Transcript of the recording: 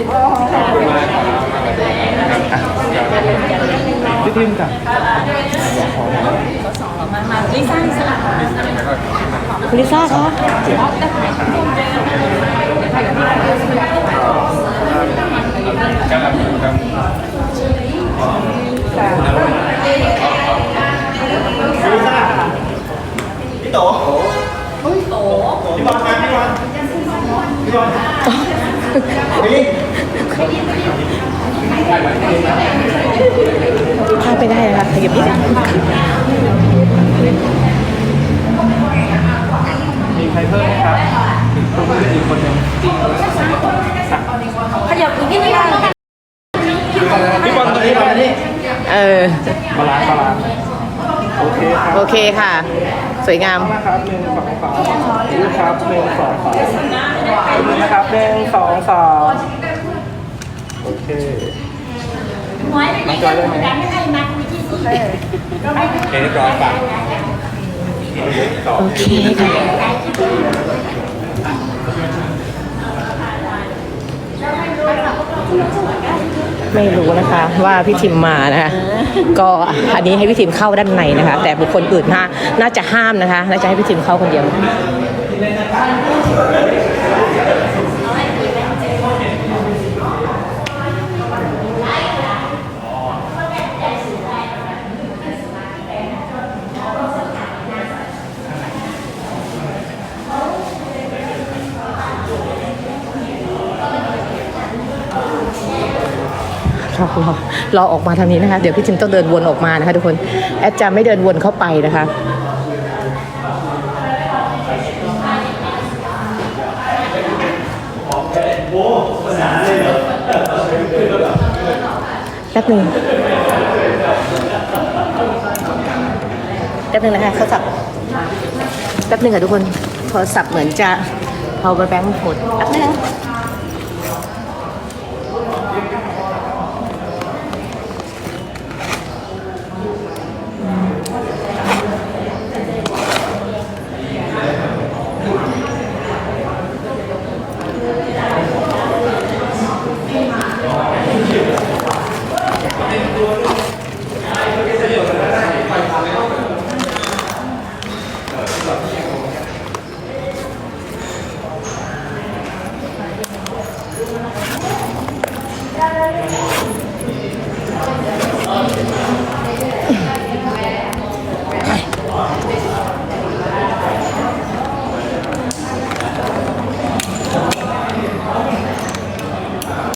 พี่ทิมจ้ะลิซ่าคะพี่โตพี่โตพี่บอลมาพี่บอลพี่บอล พี่พาไปได้นะคะขยับนิดนึงมีใครเพิ่มไหมครับคุณอีกคนหนึ่งขยับอีกนิดนึงพี่บอลตัวนี้มานี่เออบาลานซ์บาลานโอเคครับโอเคค่ะ สวยงามนะครับหนึ่งสองสามดูครับหนึ่งสองสาม นะครับหนึ่งสองสามโอเคหวยเป็นยังไงกันกันให้ใครมาคุยที่สิเอ็นร้อยบาทโอเคค่ะไม่รู้นะคะว่าพี่ทิมมานะคะก็อันนี้ให้พี่ทิมเข้าด้านในนะคะ แต่บุคคลอื่นน่าน่าจะห้ามนะคะน่าจะให้พี่ทิมเข้าคนเดียว รอรอออกมาทางนี้นะคะ เดี๋ยวพี่ทิมต้องเดินวนออกมานะคะทุกคน แอดจะไม่เดินวนเข้าไปนะคะ แป๊บหนึ่งแป๊บหนึ่งนะคะโทรศัพท์แป๊บหนึ่งค่ะทุกคนโทรศัพท์เหมือนจะ power bank หมดแป๊บหนึง